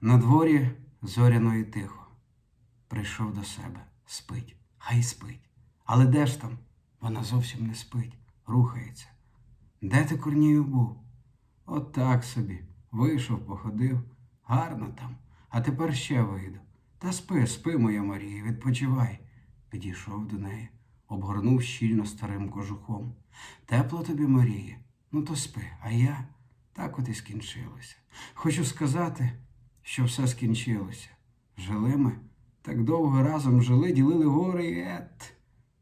На дворі зоряно і тихо. Прийшов до себе, спить, хай спить. Але де ж там? Вона зовсім не спить, рухається. Де ти Корнію був? От так собі. Вийшов, походив. Гарно там. А тепер ще вийду. Та спи, спи, моя Марія, відпочивай. Підійшов до неї, обгорнув щільно старим кожухом. Тепло тобі, Марія? Ну то спи, а я так от і скінчилося. Хочу сказати, що все скінчилося. Жили ми, так довго разом жили, ділили гори і ет.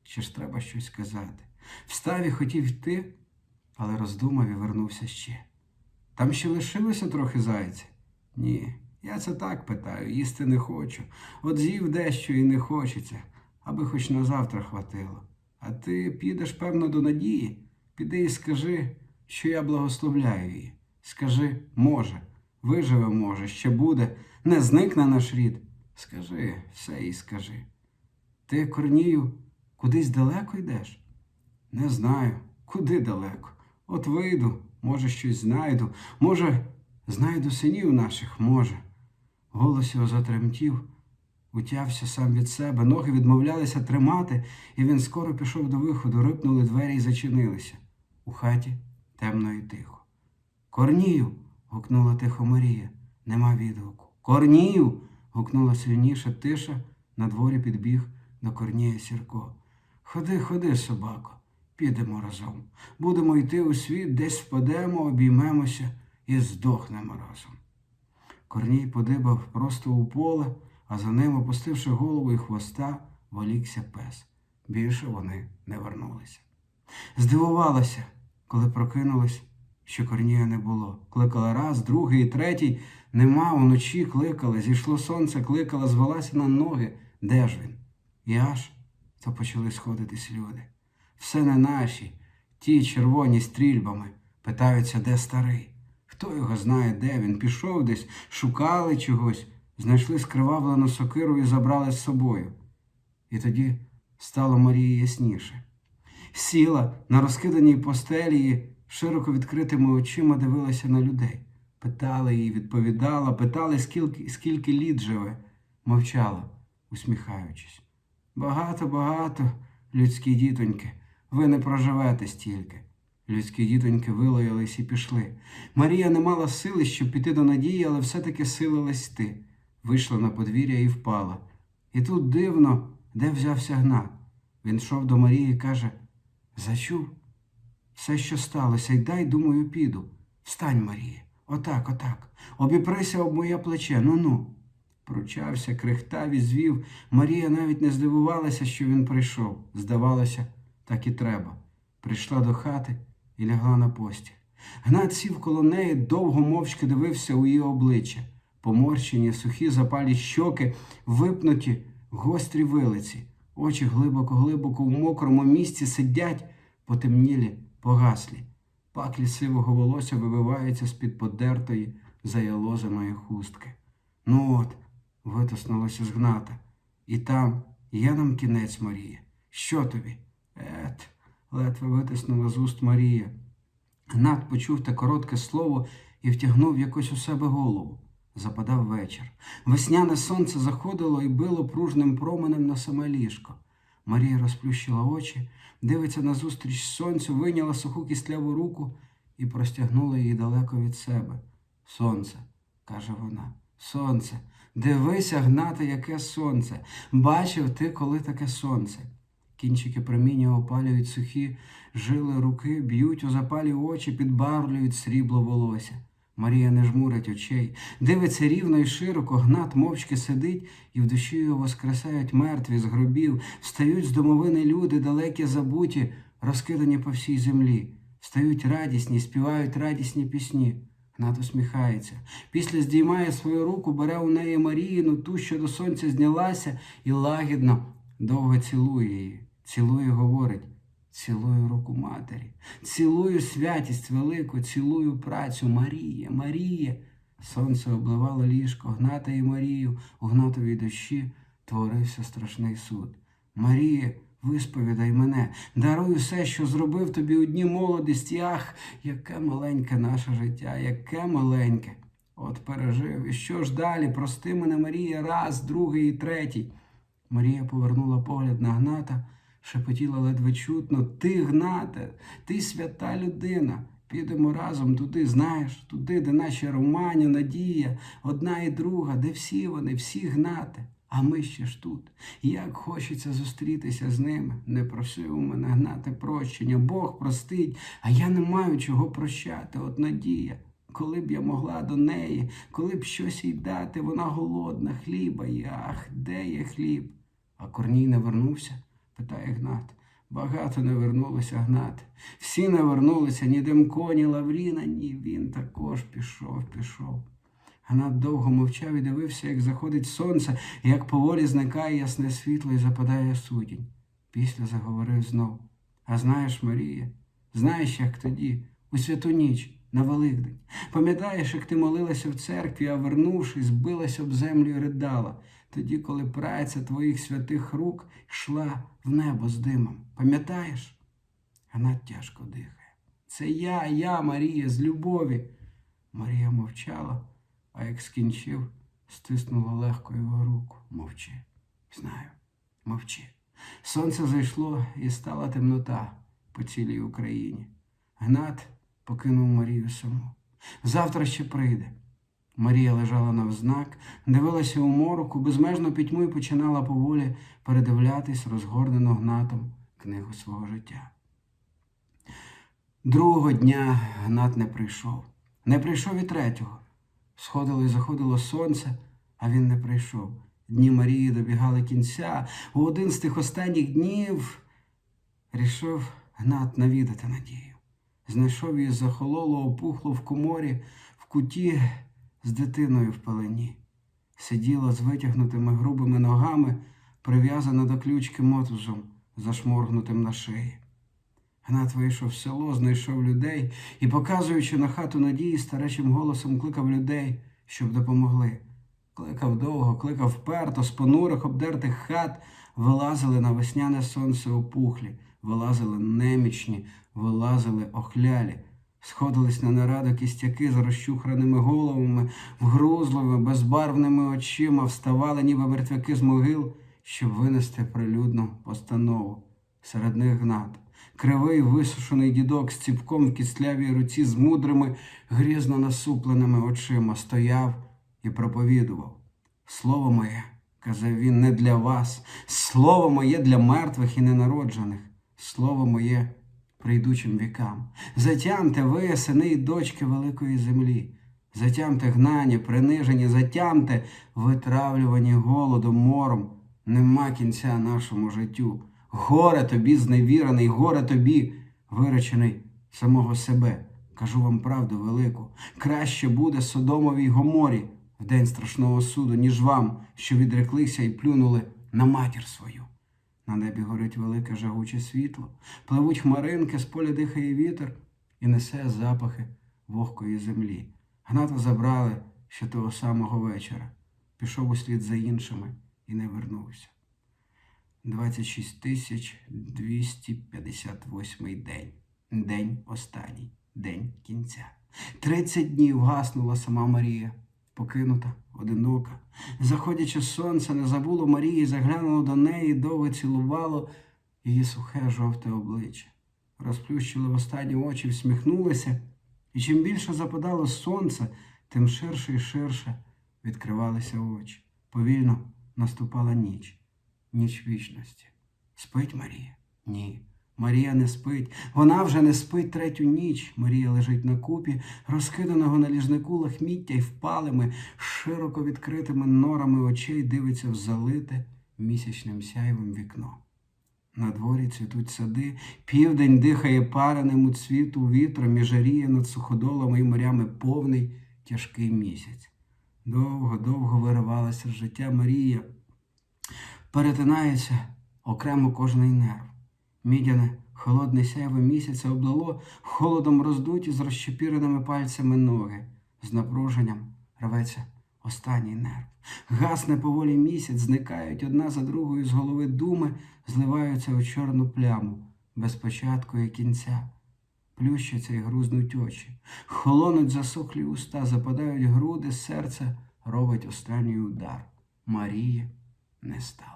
Чи ж треба щось сказати? Встав і хотів йти, але роздумав і вернувся ще. Там ще лишилося трохи зайця? Ні, я це так питаю, їсти не хочу. От з'їв дещо і не хочеться, аби хоч на завтра хватило. А ти підеш, певно, до надії. Піди і скажи, що я благословляю її. Скажи, може, виживе, може, ще буде, не зникне наш рід. Скажи, все їй скажи. Ти, Корнію, кудись далеко йдеш? Не знаю, куди далеко. От вийду, може, щось знайду, може, знайду синів наших, може. Голос його затремтів, утявся сам від себе, ноги відмовлялися тримати, і він скоро пішов до виходу, рипнули двері і зачинилися. У хаті темно і тихо. Корнію. Гукнула тихо Марія. Нема відгуку. Корнію. гукнула сильніше тиша, на дворі підбіг до Корнія Сірко. Ходи, ходи, собако, підемо разом. Будемо йти у світ, десь впадемо, обіймемося і здохнемо разом. Корній подибав просто у поле, а за ним, опустивши голову і хвоста, волікся пес. Більше вони не вернулися. Здивувалася, коли прокинулась, що Корнія не було. Кликала раз, другий третій. Нема, вночі кликала, зійшло сонце, кликала, звелася на ноги. Де ж він? І аж то почали сходитись люди. Все не наші, ті червоні стрільбами, питаються, де старий. Хто його знає, де він? Пішов десь, шукали чогось, знайшли скривавлену сокиру і забрали з собою. І тоді стало Марії ясніше. Сіла на розкиданій постелі широко відкритими очима дивилася на людей. Питала її, відповідала, питали, скільки, скільки літ живе, мовчала, усміхаючись. Багато, багато, людські дітоньки, ви не проживете стільки. Людські дітоньки вилаялись і пішли. Марія не мала сили, щоб піти до надії, але все-таки силилась йти. Вийшла на подвір'я і впала. І тут дивно, де взявся гнат. Він йшов до Марії і каже: Зачув все, що сталося, й дай, думаю, піду. Встань, Марія, отак, отак. Обіприся об моє плече, ну ну. Пручався, крихтав і звів. Марія навіть не здивувалася, що він прийшов. Здавалося, так і треба. Прийшла до хати і лягла на постіль. Гнат сів коло неї, довго мовчки дивився у її обличчя. Поморщені, сухі запалі щоки, випнуті, гострі вилиці. Очі глибоко-глибоко в мокрому місці сидять, потемнілі, погаслі. Паклі сивого волосся вибиваються з-під подертої, заялозаної хустки. Ну от, витиснулося з гната. І там є нам кінець, Марія. Що тобі? Ет, ледве витиснула з уст Марія. Гнат почув те коротке слово і втягнув якось у себе голову. Западав вечір. Весняне сонце заходило і било пружним променем на саме ліжко. Марія розплющила очі, дивиться назустріч сонцю, вийняла суху кістляву руку і простягнула її далеко від себе. Сонце, каже вона, сонце, дивися, гнати, яке сонце. Бачив ти, коли таке сонце. Кінчики проміння опалюють сухі жили руки, б'ють у запалі очі, підбарлюють срібло волосся. Марія не жмурить очей, дивиться рівно і широко, гнат мовчки сидить, і в душі його воскресають мертві з гробів, встають з домовини люди, далекі забуті, розкидані по всій землі, встають радісні, співають радісні пісні. Гнат усміхається. Після здіймає свою руку, бере у неї Маріїну, ту, що до сонця знялася, і лагідно довго цілує її. Цілує, говорить. Цілую руку матері, цілую святість велику, цілую працю Марія, Марія. Сонце обливало ліжко, гната і Марію, у гнатовій душі творився страшний суд. Марія, висповідай мене, даруй все, що зробив тобі у дні молодості. Ах, яке маленьке наше життя, яке маленьке. От пережив. І що ж далі? Прости мене, Марія, раз, другий і третій. Марія повернула погляд на Гната, шепотіла ледве чутно. Ти, Гнате, ти свята людина. Підемо разом туди, знаєш, туди, де наші Романя, Надія, одна і друга, де всі вони, всі гнати. А ми ще ж тут. Як хочеться зустрітися з ними. Не просив у мене гнати прощення. Бог простить, а я не маю чого прощати. От Надія. Коли б я могла до неї, коли б щось їй дати, вона голодна, хліба. Ах, де є хліб? А Корній не вернувся? Питає Гнат. Багато не вернулося Гнат. Всі не вернулися, ні Демко, ні Лавріна, ні він також пішов, пішов. Гнат довго мовчав і дивився, як заходить сонце, як поволі зникає ясне світло і западає сутінь. Після заговорив знов. А знаєш, Марія, знаєш, як тоді, у святу ніч, на Великдень. Пам'ятаєш, як ти молилася в церкві, а вернувшись, билась об землю і ридала, тоді, коли праця твоїх святих рук йшла в небо з димом. Пам'ятаєш? Гнат тяжко дихає. Це я, я, Марія, з любові. Марія мовчала, а як скінчив, стиснула легко його руку. Мовчи. Знаю, мовчи. Сонце зайшло і стала темнота по цілій Україні. Гнат покинув Марію саму. Завтра ще прийде. Марія лежала навзнак, дивилася у мороку, безмежно пітьму і починала поволі передивлятись розгорнено гнатом книгу свого життя. Другого дня Гнат не прийшов. Не прийшов і третього. Сходило і заходило сонце, а він не прийшов. Дні Марії добігали кінця. У один з тих останніх днів рішив Гнат навідати Надію. Знайшов її захололо, опухло в коморі, в куті з дитиною в пелені. Сиділа з витягнутими грубими ногами, прив'язана до ключки мотузом, зашморгнутим на шиї. Гнат вийшов в село, знайшов людей і, показуючи на хату надії, старечим голосом кликав людей, щоб допомогли. Кликав довго, кликав вперто, з понурих обдертих хат вилазили на весняне сонце опухлі, вилазили немічні, вилазили охлялі. Сходились на нараду кістяки з розчухраними головами, вгрузливими, безбарвними очима, вставали, ніби мертвяки з могил, щоб винести прилюдну постанову. Серед них гнат. Кривий висушений дідок з ціпком в кістлявій руці з мудрими, грізно насупленими очима стояв і проповідував. Слово моє, казав він, не для вас, слово моє для мертвих і ненароджених, слово моє прийдучим вікам. Затямте ви, сини й дочки великої землі. Затямте гнані, принижені, затямте, витравлювані голодом, мором. Нема кінця нашому життю. Горе тобі зневірений, горе тобі, виречений самого себе. Кажу вам правду велику. Краще буде Содомовій Гоморі в день страшного суду, ніж вам, що відреклися і плюнули на матір свою. На небі горить велике жагуче світло, пливуть хмаринки, з поля дихає вітер і несе запахи вогкої землі. Гната забрали ще того самого вечора. Пішов услід за іншими і не вернувся. 26 тисяч 258 день. День останній, день кінця. 30 днів гаснула сама Марія, покинута, одинока. Заходячи сонце, не забуло Марії, заглянуло до неї, довго цілувало її сухе жовте обличчя. Розплющили в останні очі, всміхнулися, і чим більше западало сонце, тим ширше і ширше відкривалися очі. Повільно наступала ніч ніч вічності. Спить Марія? Ні. Марія не спить. Вона вже не спить третю ніч. Марія лежить на купі, розкиданого на ліжнику лахміття й впалими, широко відкритими норами очей дивиться в залите місячним сяйвим вікно. На дворі цвітуть сади, південь дихає пареним у цвіту вітром і жаріє над суходолами і морями повний тяжкий місяць. Довго-довго виривалася життя Марія перетинається окремо кожний нерв. Мідяне, холодне сяйво місяця облило холодом роздуті з розчепіреними пальцями ноги. З напруженням рветься останній нерв. Гасне поволі місяць, зникають одна за другою з голови думи, зливаються у чорну пляму, без початку і кінця. плющаться і грузнуть очі, холонуть засохлі уста, западають груди, серце робить останній удар. Марії не стало.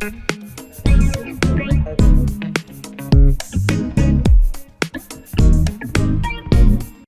Thank you.